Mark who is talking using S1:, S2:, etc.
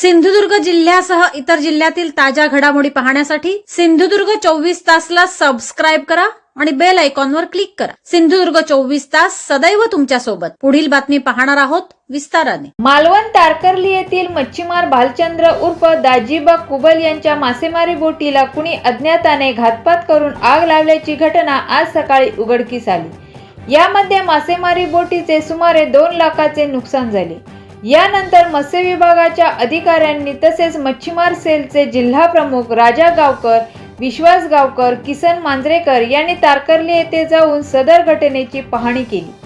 S1: सिंधुदुर्ग जिल्ह्यासह इतर जिल्ह्यातील ताज्या घडामोडी पाहण्यासाठी सिंधुदुर्ग चोवीस तासला सबस्क्राईब करा आणि बेल आयकॉनवर क्लिक करा. सिंधुदुर्ग चोवीस तास सदैव तुमच्यासोबत. पुढील बातमी पाहणार आहोत विस्ताराने.
S2: मालवण तारकर्ली येथील मच्छीमार भालचंद्र उर्फ दाजीबा कुबल यांच्या मासेमारी बोटीला कुणी अज्ञाताने घातपात करून आग लावल्याची घटना आज सकाळी उघडकीस आली. यामध्ये मासेमारी बोटीचे सुमारे दोन लाखाचे नुकसान झाले. यानंतर मत्स्य विभागाच्या अधिकाऱ्यांनी तसेच मच्छीमार सेलचे जिल्हा प्रमुख राजा गावकर विश्वास गावकर किसन मांजरेकर यांनी तारकर्ली येथे जाऊन सदर घटनेची पाहणी केली.